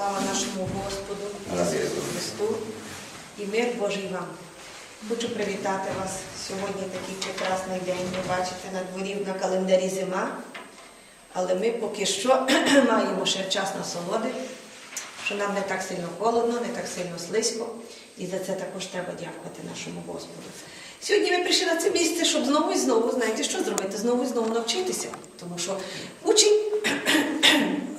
Слава нашому Господу Ісусу Христу і мир Божий вам. Хочу привітати вас сьогодні такий прекрасний день. Ви бачите на дворі на календарі зима, але ми поки що маємо ще час насолоди, що нам не так сильно холодно, не так сильно слизько. І за це також треба дякувати нашому Господу. Сьогодні ми прийшли на це місце, щоб знову і знову, знаєте, що зробити? Знову і знову навчитися. Тому що учень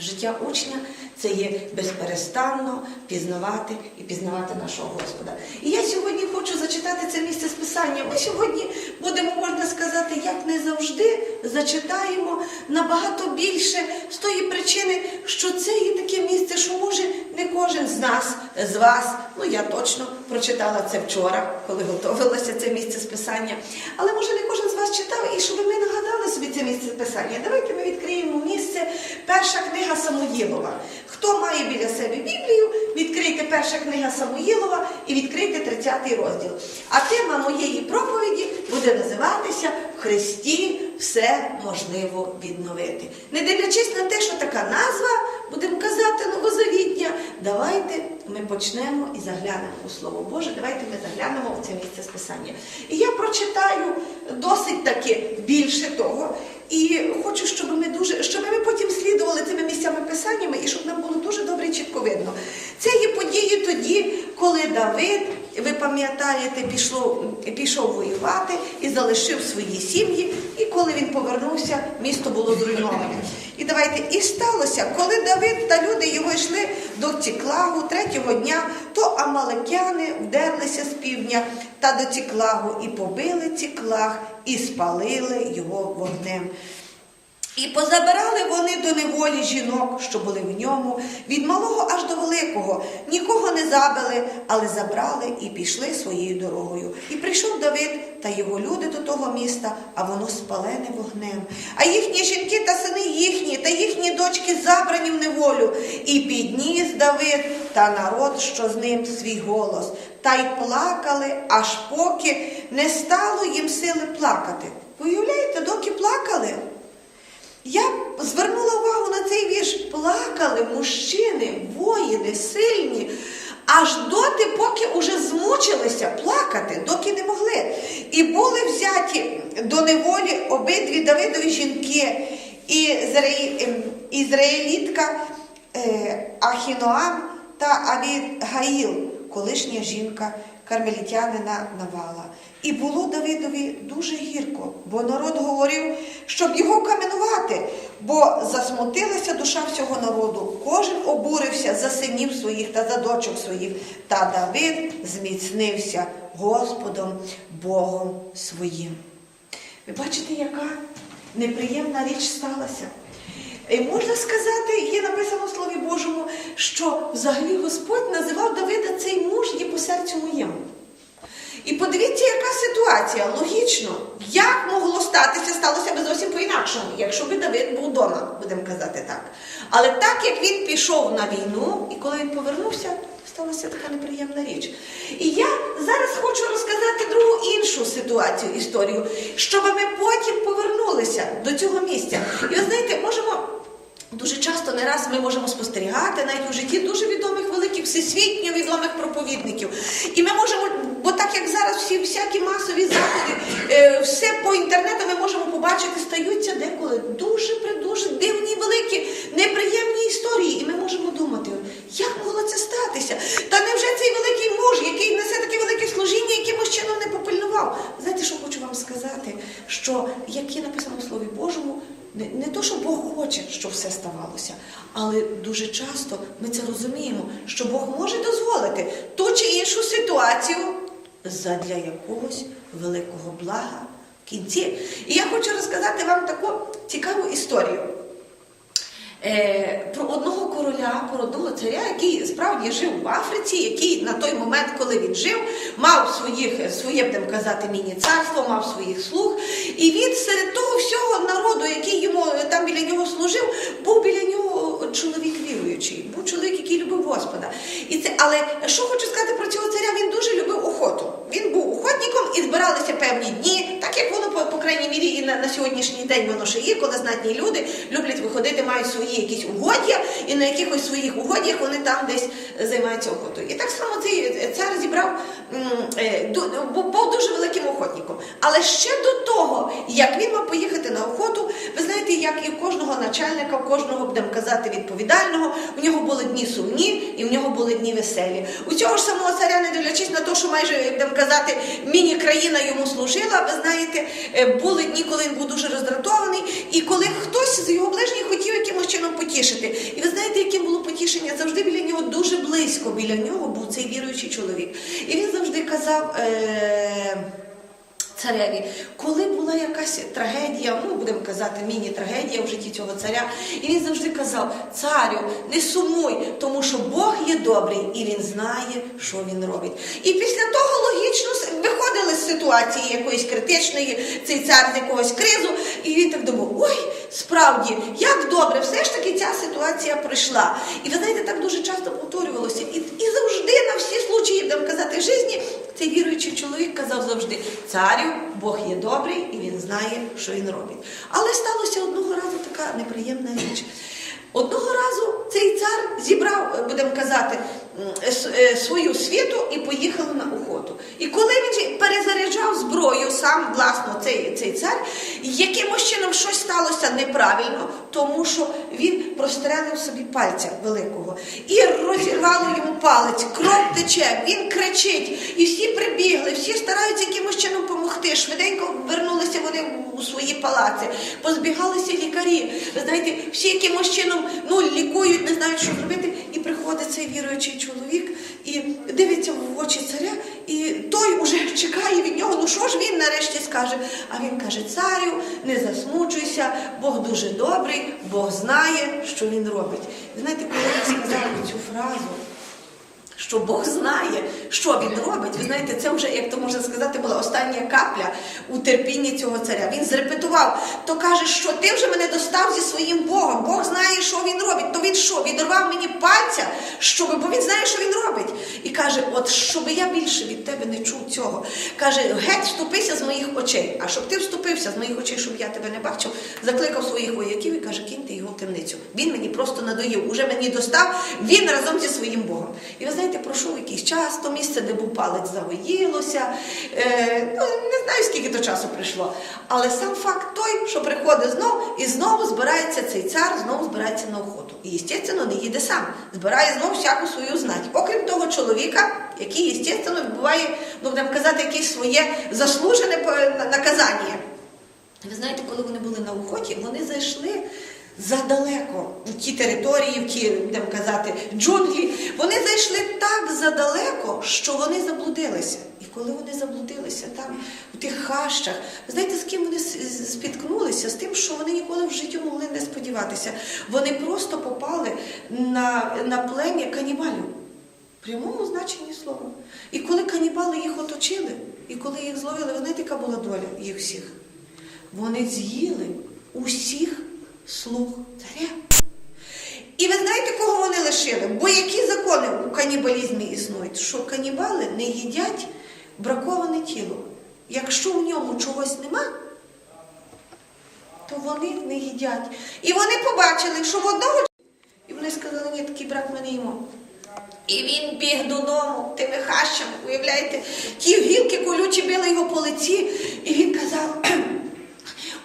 Життя учня це є безперестанно пізнавати і пізнавати нашого Господа. І я сьогодні хочу зачитати це місце з Писання. Ми сьогодні будемо, можна сказати, як не завжди зачитаємо набагато більше з тої причини, що це є таке місце, що може не кожен з нас, з вас, ну я точно прочитала це вчора, коли готувалася це місце з Писання. Але може не кожен з вас читав, і щоб ми нагадали собі це місце з Писання. Давайте ми відкриємо місце перша книга Самуїлова. Хто має біля себе Біблію, відкрийте перша книга Самуїлова і відкрийте 30 розділ. А тема моєї проповіді буде називатися Христі все можливо відновити. Не дивлячись на те, що така назва, будемо казати новозавітня, давайте ми почнемо і заглянемо у Слово Боже. Давайте ми заглянемо в це місце з Писання. І я прочитаю досить таки більше того. І хочу, щоб ми дуже, щоб ми потім слідували цими місцями писаннями і щоб нам було дуже добре чітко видно. Це є події тоді, коли Давид, ви пам'ятаєте, пішов, пішов воювати і залишив свої сім'ї. І коли він повернувся, місто було зруйноване. І давайте, і сталося, коли Давид та люди його йшли до Ціклагу третього дня, то амалекяни вдерлися з півдня та до Ціклагу і побили Ціклаг, і спалили його вогнем. І позабирали вони до неволі жінок, що були в ньому, від малого аж до великого. Нікого не забили, але забрали і пішли своєю дорогою. І прийшов Давид та його люди до того міста, а воно спалене вогнем. А їхні жінки та сини їхні, та їхні дочки забрані в неволю. І підніс Давид та народ, що з ним свій голос, та й плакали, аж поки не стало їм сили плакати. Уявляєте, доки плакали? Я звернула увагу на цей вірш. Плакали мужчини, воїни, сильні, аж доти, поки уже змучилися плакати, доки не могли. І були взяті до неволі обидві Давидові жінки, і ем, ізраїлітка е, Ахіноам та Авігаїл, колишня жінка кармелітянина Навала. І було Давидові дуже гірко, бо народ говорив, щоб його каменувати, бо засмутилася душа всього народу. Кожен обурився за синів своїх та за дочок своїх. Та Давид зміцнився Господом Богом своїм. Ви бачите, яка неприємна річ сталася. І можна сказати, є написано в Слові Божому, що взагалі Господь називав Давида цей муж є по серцю моєму. І подивіться, яка ситуація. Логічно, як могло статися, сталося би зовсім по-інакшому, якщо би Давид був вдома, будемо казати так. Але так як він пішов на війну, і коли він повернувся, сталася така неприємна річ. І я зараз хочу розказати другу іншу ситуацію, історію, щоб ми потім повернулися до цього місця. І ви знаєте, можемо. Дуже часто не раз ми можемо спостерігати навіть у житті дуже відомих великих всесвітньо відомих проповідників. І ми можемо, бо так як зараз всі всякі масові заходи, е, все по інтернету ми можемо побачити, стаються деколи дуже придуже дивні, великі, неприємні історії. І ми можемо думати, як могло це статися? Та невже цей великий муж, який несе таке велике служіння, якимось чином не попильнував? Знаєте, що хочу вам сказати? Що як є написано в Слові Божому. Не, не то, що Бог хоче, щоб все ставалося, але дуже часто ми це розуміємо, що Бог може дозволити ту чи іншу ситуацію задля якогось великого блага в кінці. І я хочу розказати вам таку цікаву історію. Про одного царя, який справді жив в Африці, який на той момент, коли він жив, мав своїх, своє, будемо казати, міні-царство, мав своїх слуг. І він серед того всього народу, який йому там біля нього служив, був біля нього чоловік віруючий, був чоловік, який любив Господа. І це, але що хочу сказати про цього царя, він дуже любив охоту. Він був охотником і збиралися певні дні, так як воно, по, крайній мірі, і на, на сьогоднішній день воно ще є, коли знатні люди люблять виходити, мають свої якісь угоддя, і на якихось своїх угоддях вони там десь займаються охотою. І так само цей цар зібрав, е, був дуже великим охотником. Але ще до того, як він мав поїхати на охоту, ви знаєте, як і в кожного начальника, в кожного, будемо казати, відповідального, у нього були дні сумні і в нього були дні веселі. У цього ж самого царя, не дивлячись на те, що майже, будемо казати, міні-країна йому служила, ви знаєте, е, були дні, коли він був дуже роздратований, і коли хтось з його ближніх хотів якимось чином потішити. І ви знаєте, яким було потішення? Завжди біля нього дуже близько біля нього був цей віруючий чоловік. І він завжди казав. Е- Цареві, коли була якась трагедія, ну будемо казати, міні-трагедія в житті цього царя, і він завжди казав: Царю, не сумуй, тому що Бог є добрий і він знає, що він робить. І після того логічно виходили з ситуації якоїсь критичної, цей цар з якогось кризу, і він так думав: ой, справді, як добре, все ж таки ця ситуація пройшла. І ви знаєте, так дуже часто повторювалося. І, і завжди на всі случаї, будемо казати, житті, цей віруючий чоловік казав завжди: Царю, Бог є добрий і він знає, що він робить. Але сталося одного разу така неприємна річ. Одного разу цей цар зібрав, будемо казати, свою світу і поїхав на охоту. І коли він перезаряджав зброю, сам власно цей, цей цар, якимось чином щось сталося неправильно, тому що він прострелив собі пальця великого і розірвало йому палець, кров тече, він кричить, і всі прибігли, всі стараються якимось чином допомогти. Швиденько вернулися вони у свої палаци, позбігалися лікарі. Ви знаєте, всі якимось чином ну, лікують, не знають, що цей віруючий чоловік і дивиться в очі царя, і той уже чекає від нього. Ну що ж він нарешті скаже? А він каже: Царю, не засмучуйся, Бог дуже добрий, Бог знає, що він робить. І знаєте, коли він сказав цю фразу що Бог знає, що він робить. Ви знаєте, це вже, як то можна сказати, була остання капля у терпінні цього царя. Він зрепетував, то каже, що ти вже мене достав зі своїм Богом. Бог знає, що він робить. То він що? Відорвав мені пальця, щоб, бо він знає, що він робить. І каже: от щоб я більше від тебе не чув цього. Каже, геть вступися з моїх очей. А щоб ти вступився з моїх очей, щоб я тебе не бачив, закликав своїх вояків і каже, киньте його в темницю. Він мені просто надоїв. Уже мені достав він разом зі своїм Богом. І ви знаєте, пройшов якийсь час, то місце, де був палець, загоїлося. Е, ну, не знаю, скільки то часу прийшло. Але сам факт той, що приходить знов, і знову збирається цей цар, знову збирається на охоту. І, звісно, не їде сам. Збирає знову всяку свою знать. Окрім того чоловіка, який, звісно, відбуває, ну, будемо казати, якесь своє заслужене наказання. Ви знаєте, коли вони були на охоті, вони зайшли задалеко в ті території, в ті, будемо казати, джунглі. Вони зайшли так задалеко, що вони заблудилися. І коли вони заблудилися там, у тих хащах, знаєте, з ким вони спіткнулися? З тим, що вони ніколи в житті могли не сподіватися. Вони просто попали на, на плем'я канібалів. Прямому значенні слова. І коли канібали їх оточили, і коли їх зловили, ви знаєте, яка була доля їх всіх? Вони з'їли усіх слуг царя. І ви знаєте, кого вони лишили? Бо які закони у канібалізмі існують? Що канібали не їдять браковане тіло. Якщо в ньому чогось нема, то вони не їдять. І вони побачили, що в одного і вони сказали, ні, такий брак ми не їмо. І він біг додому тими хащами, уявляєте, ті гілки колючі били його по лиці, і він казав.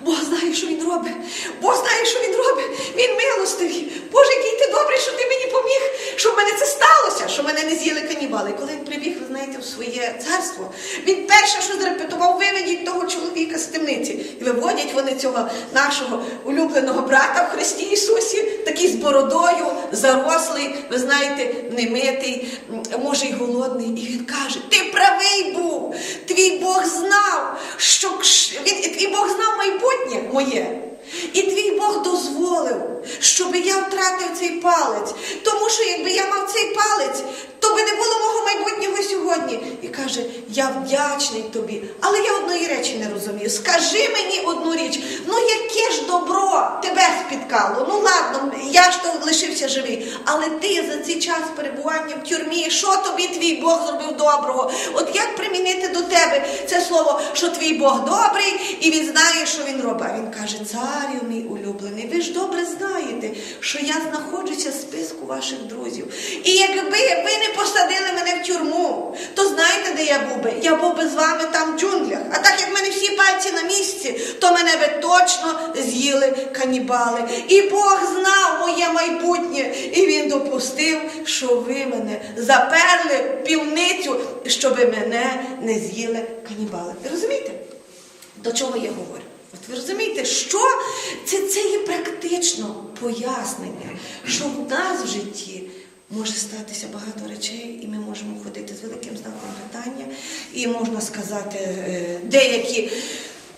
Бог знає, що він робить. Бог знає, що він робить. Він милостивий. Боже, який ти добрий, що ти мені поміг, щоб в мене це сталося, що мене не з'їли канібали. Коли він прибіг, ви знаєте, в своє царство, він перше, що зрепетував, виведіть того чоловіка з темниці. І виводять вони цього нашого улюбленого брата в Христі Ісусі, такий з бородою, зарослий, ви знаєте, немитий, може й голодний. І він каже: Ти правий був, твій Бог знав, що він, твій Бог знав майбутнє моє. І твій Бог дозволив, щоб я втратив цей палець. Тому що якби я мав цей палець, то би не було мого майбутнього сьогодні. і каже: Я вдячний тобі, але я одної речі не розумію. Скажи мені одну річ, ну яке ж добро тебе спіткало? Ну ладно, я ж то лишився живий, але ти за цей час перебування в тюрмі, що тобі твій Бог зробив доброго? От як примінити до тебе це слово, що твій Бог добрий, і він знає, що він робить. А він каже: Царю мій улюблений, ви ж добре знаєте, що я знаходжуся в списку ваших друзів. І якби ви не посадили мене в тюрму, то знаєте, де я був би? Я був би з вами там в джунглях. А так як мене всі пальці на місці, то мене би точно з'їли канібали. І Бог знав моє майбутнє, і він допустив, що ви мене заперли в півницю, щоб мене не з'їли канібали. Ви розумієте? До чого я говорю? От ви розумієте, що це, це є практично пояснення, що в нас в житті може статися багато речей, і ми можемо ходити з великим знаком питання, і можна сказати, е, деякі.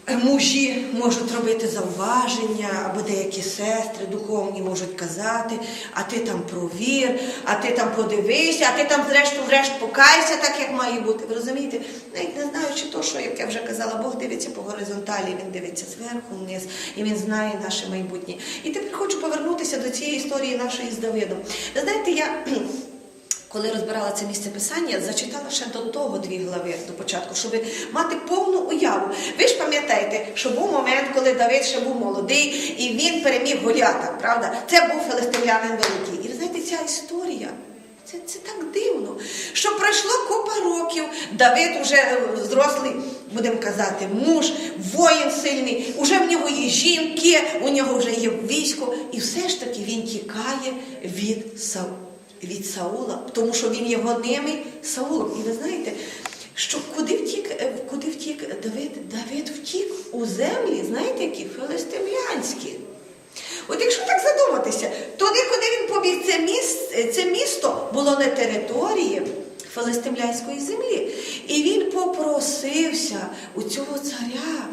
Мужі можуть робити зауваження, або деякі сестри духовні можуть казати, а ти там провір, а ти там подивися, а ти там зрештою врешт покайся, так як має бути. Ви розумієте? Навіть не знаючи то, що, як я вже казала, Бог дивиться по горизонталі, він дивиться зверху вниз, і він знає наше майбутнє. І тепер хочу повернутися до цієї історії нашої з Давидом. Ви знаєте, я. Коли розбирала це місце писання, зачитала ще до того дві глави до початку, щоб мати повну уяву. Ви ж пам'ятаєте, що був момент, коли Давид ще був молодий, і він переміг Голята, правда? Це був филистимлянин великий. І ви знаєте, ця історія. Це, це так дивно, що пройшло купа років, Давид уже е, зрослий, будемо казати, муж, воїн сильний, уже в нього є жінки, у нього вже є військо, і все ж таки він тікає від Саула від Саула, тому що він є гонимий Саулом. І ви знаєте, що куди втік, е, куди втік Давид? Давид втік у землі, знаєте, які филистимлянські. От якщо так задуматися, туди, куди він побіг, це місто, це місто було не територією филистимлянської землі. І він попросився у цього царя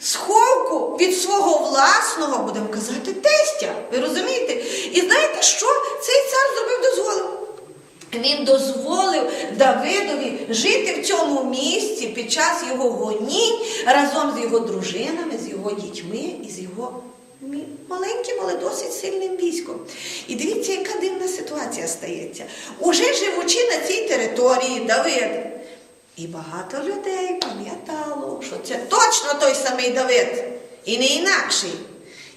сховку від свого власного, будемо казати, тестя. Ви розумієте? І знаєте що? Цей цар зробив дозволив. Він дозволив Давидові жити в цьому місці під час його гонінь разом з його дружинами, з його дітьми і з його маленьким, але досить сильним військом. І дивіться, яка дивна ситуація стається. Уже живучи на цій території, Давид. І багато людей пам'ятало, що це точно той самий Давид, і не інакший,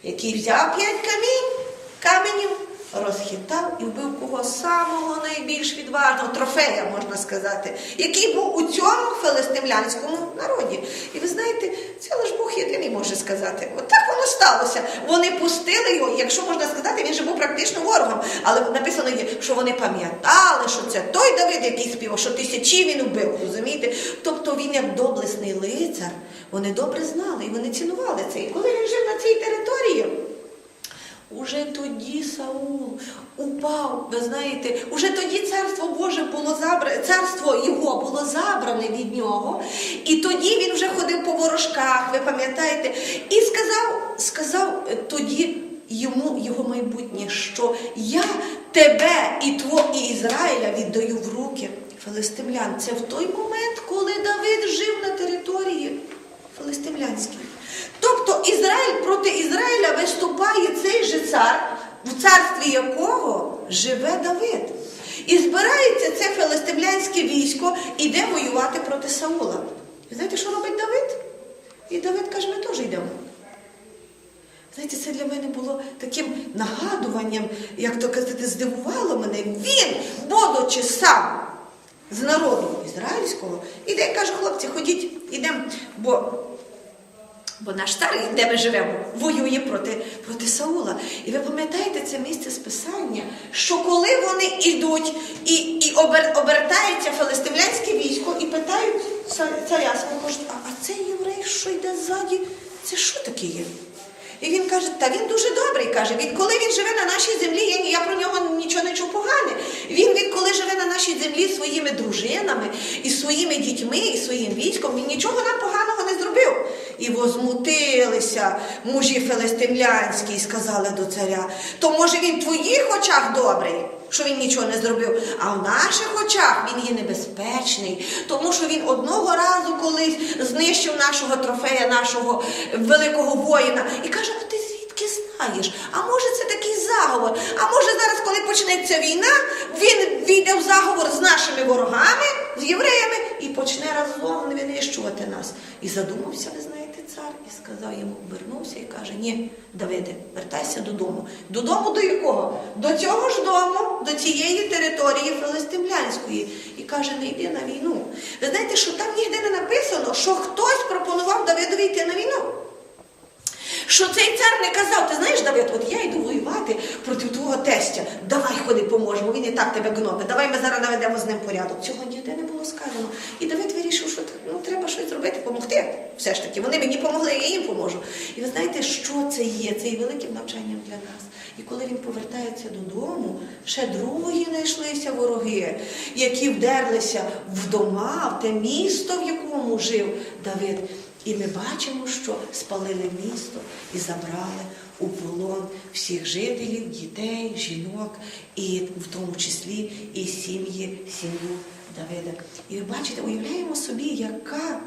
який взяв п'ять камінь, каменів, розхитав і вбив кого самого найбільш відважного, трофея, можна сказати, який був у цьому филистимлянському народі. І ви знаєте, це лише Бог єдиний може сказати. От так воно сталося. Вони пустили його, якщо можна сказати, він же був практично ворогом. Але написано що вони пам'ятали, що це той Давид, який співав, що тисячі він убив, розумієте? Тобто він як доблесний лицар, вони добре знали і вони цінували це. І коли він жив на цій території. Уже тоді Саул упав, ви знаєте, уже тоді царство Боже було забране, царство його було забране від нього. І тоді він вже ходив по ворожках, ви пам'ятаєте, і сказав, сказав тоді йому його майбутнє, що я тебе і тво, і Ізраїля віддаю в руки филистимлян. Це в той момент, коли Давид жив на території филистимлянській. Тобто Ізраїль проти Ізраїля виступає цей же цар, в царстві якого живе Давид. І збирається це филистимлянське військо, іде воювати проти Саула. Ви знаєте, що робить Давид? І Давид каже, ми теж йдемо. Знаєте, це для мене було таким нагадуванням, як то казати, здивувало мене. Він, будучи сам з народу ізраїльського, іде і каже, хлопці, ходіть, ідемо, бо Бо наш старий, де ми живемо, воює проти, проти Саула. І ви пам'ятаєте це місце списання, що коли вони йдуть і, і обер, обертається филистимлянське військо і питають царя кажуть, а, а цей єврей, що йде ззаді, це що таке є? І він каже, та він дуже добрий, каже, відколи він живе на нашій землі, я, я про нього нічого не чув погане. Він відколи живе на нашій землі своїми дружинами, і своїми дітьми, і своїм військом, він нічого нам поганого. І возмутилися мужі филистимлянські і сказали до царя, то може він в твоїх очах добрий, що він нічого не зробив, а в наших очах він є небезпечний, тому що він одного разу колись знищив нашого трофея, нашого великого воїна, і каже, а ти звідки знаєш? А може це такий заговор? А може зараз, коли почнеться війна, він війде в заговор з нашими ворогами, з євреями, і почне разом винищувати нас. І задумався, ви знаєте, цар, і сказав йому, обернувся і каже: Ні, Давиде, вертайся додому. Додому до якого? До цього ж дому, до цієї території филистимлянської. І каже, не йди на війну. Ви знаєте, що там ніде не написано, що хтось пропонував Давидові йти на війну. Що цей цар не казав, ти знаєш, Давид, от я йду воювати проти твого тестя. Давай ходи, поможемо. Він і так тебе гнобить. Давай ми зараз наведемо з ним порядок. Цього ніде не було сказано. І Давид вирішив, що ну, треба щось зробити, допомогти. Все ж таки, вони мені помогли, я їм поможу. І ви знаєте, що це є? Це є великим навчанням для нас. І коли він повертається додому, ще другі знайшлися вороги, які вдерлися в дома, в те місто, в якому жив Давид. І ми бачимо, що спалили місто і забрали у полон всіх жителів, дітей, жінок, і в тому числі і сім'ї, сім'ю Давида. І ви бачите, уявляємо собі, яка,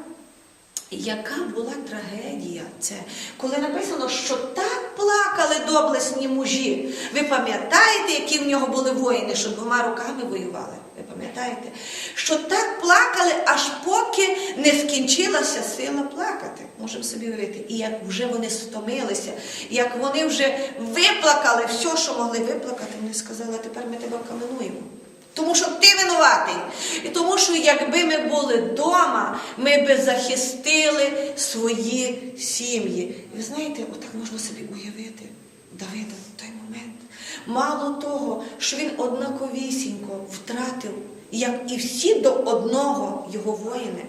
яка була трагедія це, коли написано, що так плакали доблесні мужі. Ви пам'ятаєте, які в нього були воїни, що двома руками воювали? Ви пам'ятаєте? Що так плакали, аж поки не скінчилася сила плакати. Можемо собі уявити. І як вже вони стомилися, як вони вже виплакали все, що могли виплакати, вони сказали, «А тепер ми тебе каменуємо. Тому що ти винуватий. І тому що якби ми були вдома, ми би захистили свої сім'ї. І ви знаєте, отак можна собі уявити Давида в той момент. Мало того, що він однаковісінько втратив, як і всі до одного його воїни,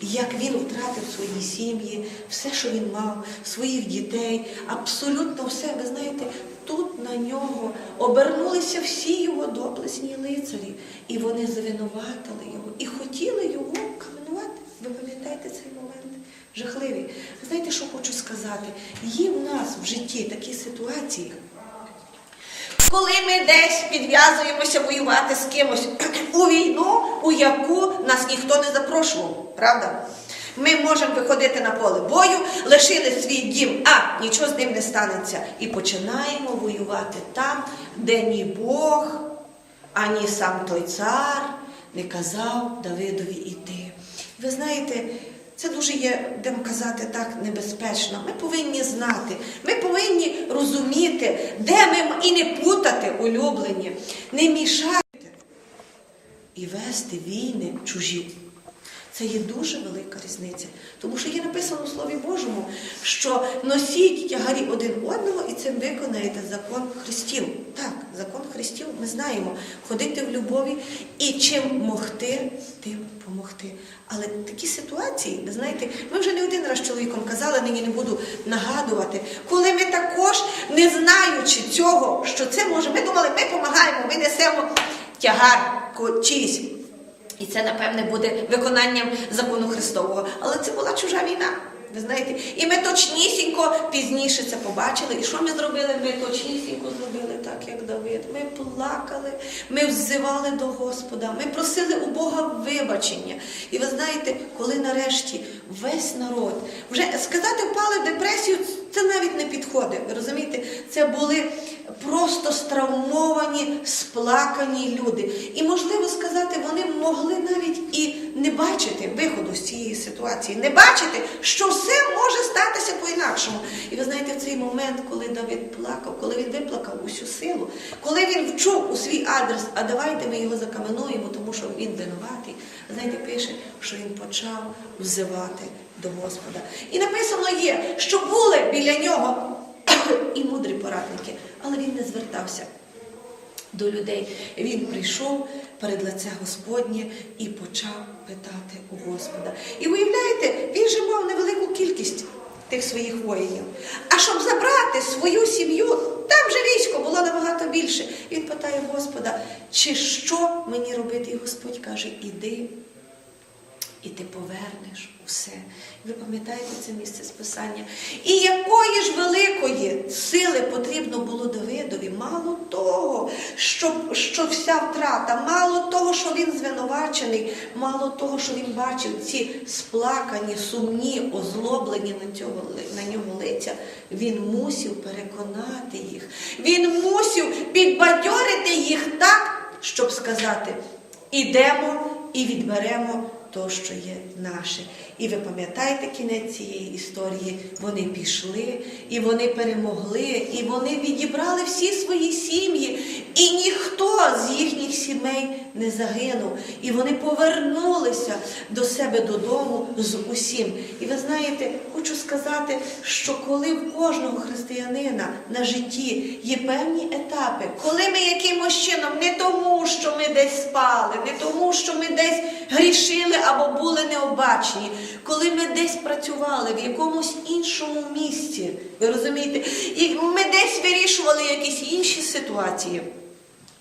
як він втратив свої сім'ї, все, що він мав, своїх дітей, абсолютно все. Ви знаєте, тут на нього обернулися всі його доблесні лицарі, і вони звинуватили його і хотіли його каменувати. Ви пам'ятаєте цей момент? Жахливий. Ви знаєте, що хочу сказати? Є в нас в житті такі ситуації. Коли ми десь підв'язуємося воювати з кимось у війну, у яку нас ніхто не запрошував, правда? Ми можемо виходити на поле бою, лишили свій дім, а нічого з ним не станеться. І починаємо воювати там, де ні Бог, ані сам той цар не казав Давидові іти. Ви знаєте, це дуже є, будемо казати так, небезпечно. Ми повинні знати, ми повинні розуміти, де ми і не путати улюблені, не мішати і вести війни чужі. Це є дуже велика різниця. Тому що є написано у Слові Божому, що носіть тягарі один одного і цим виконаєте закон Христів. Так, закон Христів ми знаємо. Ходити в любові і чим могти, тим помогти. Але такі ситуації, ви знаєте, ми вже не один раз чоловіком казали, нині не буду нагадувати, коли ми також, не знаючи цього, що це може, ми думали, ми допомагаємо, ми несемо тягар чийсь. І це, напевне, буде виконанням закону Христового. Але це була чужа війна. Ви знаєте, і ми точнісінько пізніше це побачили. І що ми зробили? Ми точнісінько зробили так, як Давид. Ми плакали, ми взивали до Господа, ми просили у Бога вибачення. І ви знаєте, коли нарешті весь народ вже сказати впали в депресію, це навіть не підходить. Ви розумієте, це були просто стравмовані, сплакані люди. І можливо сказати, вони могли навіть і не бачити виходу з цієї ситуації, не бачити, що все може статися по-інакшому. І ви знаєте, в цей момент, коли Давид плакав, коли він виплакав усю силу, коли він вчув у свій адрес, а давайте ми його закаменуємо, тому що він винуватий. Ви знаєте, пише, що він почав взивати до Господа. І написано є, що були біля нього і мудрі порадники, але він не звертався до людей. Він прийшов перед лице Господнє і почав питати у Господа. І уявляєте, він же мав невелику кількість тих своїх воїнів. А щоб забрати свою сім'ю, там же військо було набагато більше. Він питає Господа, чи що мені робити? І Господь каже, іди і ти повернеш усе. Ви пам'ятаєте це місце списання? І якої ж великої сили потрібно було Давидові? Мало того, що, що вся втрата, мало того, що він звинувачений, мало того, що він бачив ці сплакані, сумні, озлоблені на, цього, на нього лиця, він мусив переконати їх. Він мусив підбадьорити їх так, щоб сказати: ідемо і відберемо то, що є наше. І ви пам'ятаєте кінець цієї історії? Вони пішли, і вони перемогли, і вони відібрали всі свої сім'ї, і ніхто з їхніх сімей не загинув. І вони повернулися до себе додому з усім. І ви знаєте, хочу сказати, що коли в кожного християнина на житті є певні етапи, коли ми якимось чином не тому, що ми десь спали, не тому, що ми десь грішили або були необачні, коли ми десь працювали в якомусь іншому місці, ви розумієте, і ми десь вирішували якісь інші ситуації.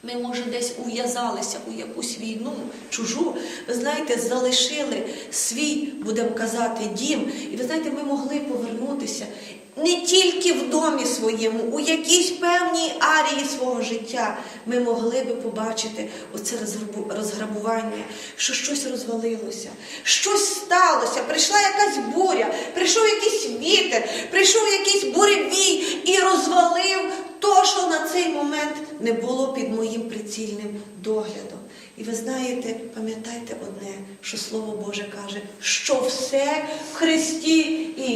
Ми, може, десь ув'язалися у якусь війну чужу, ви знаєте, залишили свій, будемо казати, дім. І ви знаєте, ми могли повернутися не тільки в домі своєму, у якійсь певній арії свого життя. Ми могли би побачити оце розграбування, що щось розвалилося, щось сталося, прийшла якась буря, прийшов якийсь вітер, прийшов якийсь буревій і розвалив то, що на цей момент не було під моїм прицільним доглядом. І ви знаєте, пам'ятайте одне, що Слово Боже каже, що все в Христі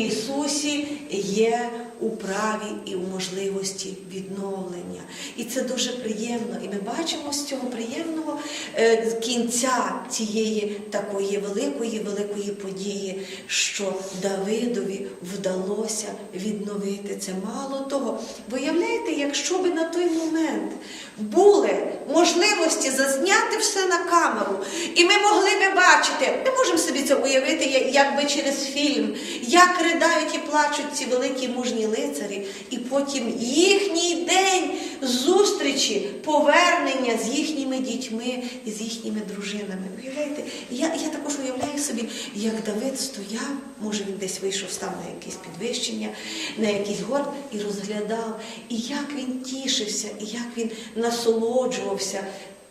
Ісусі є у праві і у можливості відновлення. І це дуже приємно. І ми бачимо з цього приємного е, кінця цієї такої великої, великої події, що Давидові вдалося відновити це. Мало того, виявляєте, якщо би на той момент були можливості зазняти все на камеру, і ми могли би бачити, ми можемо собі це уявити, я- якби через фільм, як придають і плачуть ці великі мужні лицарі, і потім їхній день зустрічі, повернення з їхніми дітьми і з їхніми дружинами. Уявляєте, я, я також уявляю собі, як Давид стояв, може він десь вийшов, став на якесь підвищення, на якийсь горб і розглядав, і як він тішився, і як він насолоджувався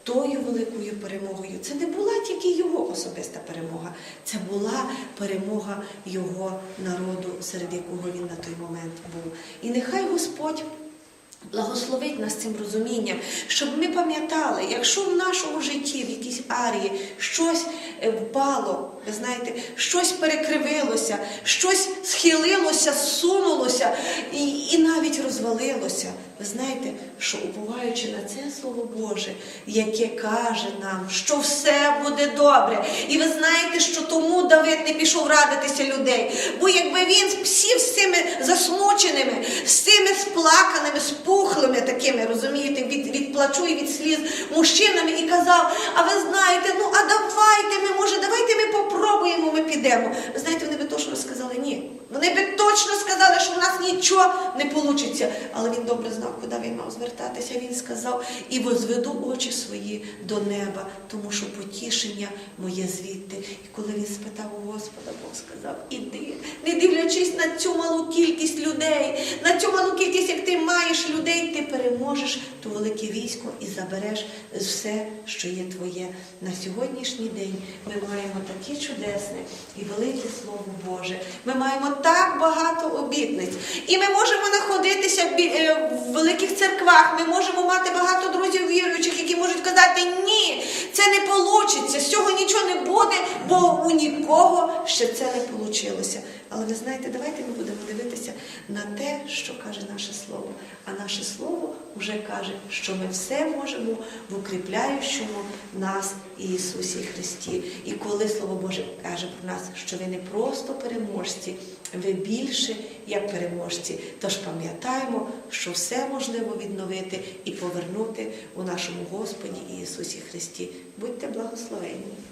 тою великою перемогою. Це не була тільки його особиста перемога, це була перемога його народу, серед якого він на той момент був. І нехай Господь. Благословить нас цим розумінням, щоб ми пам'ятали, якщо в нашому житті, в якійсь арії, щось впало, ви знаєте, щось перекривилося, щось схилилося, сунулося і, і навіть розвалилося. Ви знаєте, що уповаючи на це Слово Боже, яке каже нам, що все буде добре. І ви знаєте, що тому Давид не пішов радитися людей. Бо якби він сів з цими засмученими, з цими сплаканими, спухлими такими, розумієте, від, від плачу і від сліз мужчинами і казав: а ви знаєте, ну а давайте ми, може, давайте ми попробуємо, ми підемо. Ви знаєте, вони би точно сказали ні. Вони би точно сказали, що в нас нічого не вийде. Але він добре знав, куди він мав звертатися. Він сказав: і возведу очі свої до неба, тому що потішення моє звідти. І коли він спитав у Господа, Бог сказав: Іди, не дивлячись на цю малу кількість людей, на цю малу кількість, як ти маєш людей, ти переможеш то велике військо і забереш все, що є твоє. На сьогоднішній день ми маємо таке чудесне і велике Слово Боже. Ми маємо так багато обітниць. І ми можемо знаходитися е, в великих церквах. Ми можемо мати багато друзів віруючих, які можуть казати, ні, це не вийде, з цього нічого не буде, бо у нікого ще це не вийшло. Але ви знаєте, давайте ми будемо дивитися на те, що каже наше слово. А наше слово вже каже, що ми все можемо в укріпляючому нас Ісусі Христі. І коли Слово Боже каже про нас, що ви не просто переможці, ви більше як переможці. Тож пам'ятаємо, що все можливо відновити і повернути у нашому Господі Ісусі Христі. Будьте благословені!